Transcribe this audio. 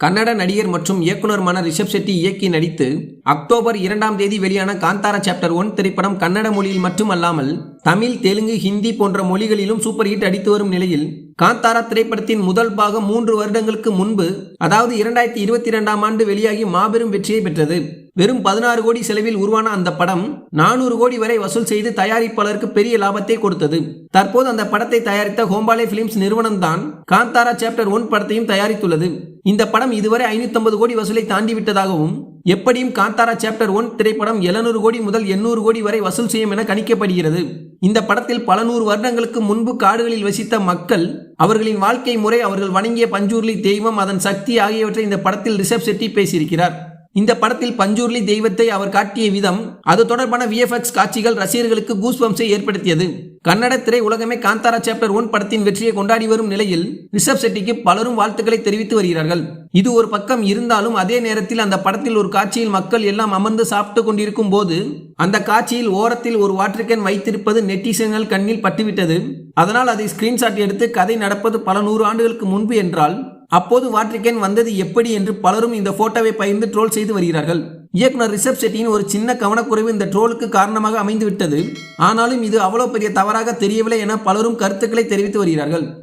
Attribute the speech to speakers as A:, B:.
A: கன்னட நடிகர் மற்றும் இயக்குனருமான ரிஷப் செட்டி இயக்கி நடித்து அக்டோபர் இரண்டாம் தேதி வெளியான காந்தாரா சாப்டர் ஒன் திரைப்படம் கன்னட மொழியில் மட்டுமல்லாமல் தமிழ் தெலுங்கு ஹிந்தி போன்ற மொழிகளிலும் சூப்பர் ஹிட் அடித்து வரும் நிலையில் காந்தாரா திரைப்படத்தின் முதல் பாகம் மூன்று வருடங்களுக்கு முன்பு அதாவது இரண்டாயிரத்தி இருபத்தி இரண்டாம் ஆண்டு வெளியாகி மாபெரும் வெற்றியை பெற்றது. வெறும் பதினாறு கோடி செலவில் உருவான அந்த படம் நானூறு கோடி வரை வசூல் செய்து தயாரிப்பாளருக்கு பெரிய லாபத்தை கொடுத்தது. தற்போது அந்த படத்தை தயாரித்த ஹோம்பாலே பிலிம்ஸ் நிறுவனம் தான் காந்தாரா சாப்டர் ஒன் படத்தையும் தயாரித்துள்ளது. இந்த படம் இதுவரை ஐநூத்தி கோடி வசூலை தாண்டி விட்டதாகவும் எப்படியும் காந்தாரா சாப்டர் ஒன் திரைப்படம் 700 கோடி முதல் 800 கோடி வரை வசூல் செய்யும் என கணிக்கப்படுகிறது. இந்த படத்தில் பல நூறு வருடங்களுக்கு முன்பு காடுகளில் வசித்த மக்கள் அவர்களின் வாழ்க்கை முறை அவர்கள் வணங்கிய பஞ்சூர்லி தெய்வம் அதன் சக்தி ஆகியவற்றை இந்த படத்தில் ரிஷப் செட்டி பேசியிருக்கிறார். இந்த படத்தில் பஞ்சூர்லி தெய்வத்தை அவர் காட்டிய விதம் அது தொடர்பான விஎஃப்எக்ஸ் காட்சிகள் ரசிகர்களுக்கு கூஸ்பம்ஸை ஏற்படுத்தியது. கன்னட திரை உலகமே காந்தாரா சாப்டர் ஒன் படத்தின் வெற்றியை கொண்டாடி வரும் நிலையில் ரிஷப் செட்டிக்கு பலரும் வாழ்த்துக்களை தெரிவித்து வருகிறார்கள். இது ஒரு பக்கம் இருந்தாலும் அதே நேரத்தில் அந்த படத்தில் ஒரு காட்சியில் மக்கள் எல்லாம் அமர்ந்து சாப்பிட்டு கொண்டிருக்கும் போது அந்த காட்சியில் ஓரத்தில் ஒரு வாட்டர் கேன் வைத்திருப்பது நெட்டிசன்கள் கண்ணில் பட்டுவிட்டது. அதனால் அதை ஸ்கிரீன்ஷாட் எடுத்து கதை நடப்பது பல நூறு ஆண்டுகளுக்கு முன்பு என்றால் அப்போது வாட்ரிகேன் வந்தது எப்படி என்று பலரும் இந்த போட்டோவை பகிர்ந்து ட்ரோல் செய்து வருகிறார்கள். இயக்குனர் ரிஷப் செட்டியின் ஒரு சின்ன கவனக்குறைவு இந்த ட்ரோலுக்கு காரணமாக அமைந்துவிட்டது. ஆனாலும் இது அவ்வளவு பெரிய தவறாக தெரியவில்லை என பலரும் கருத்துக்களை தெரிவித்து வருகிறார்கள்.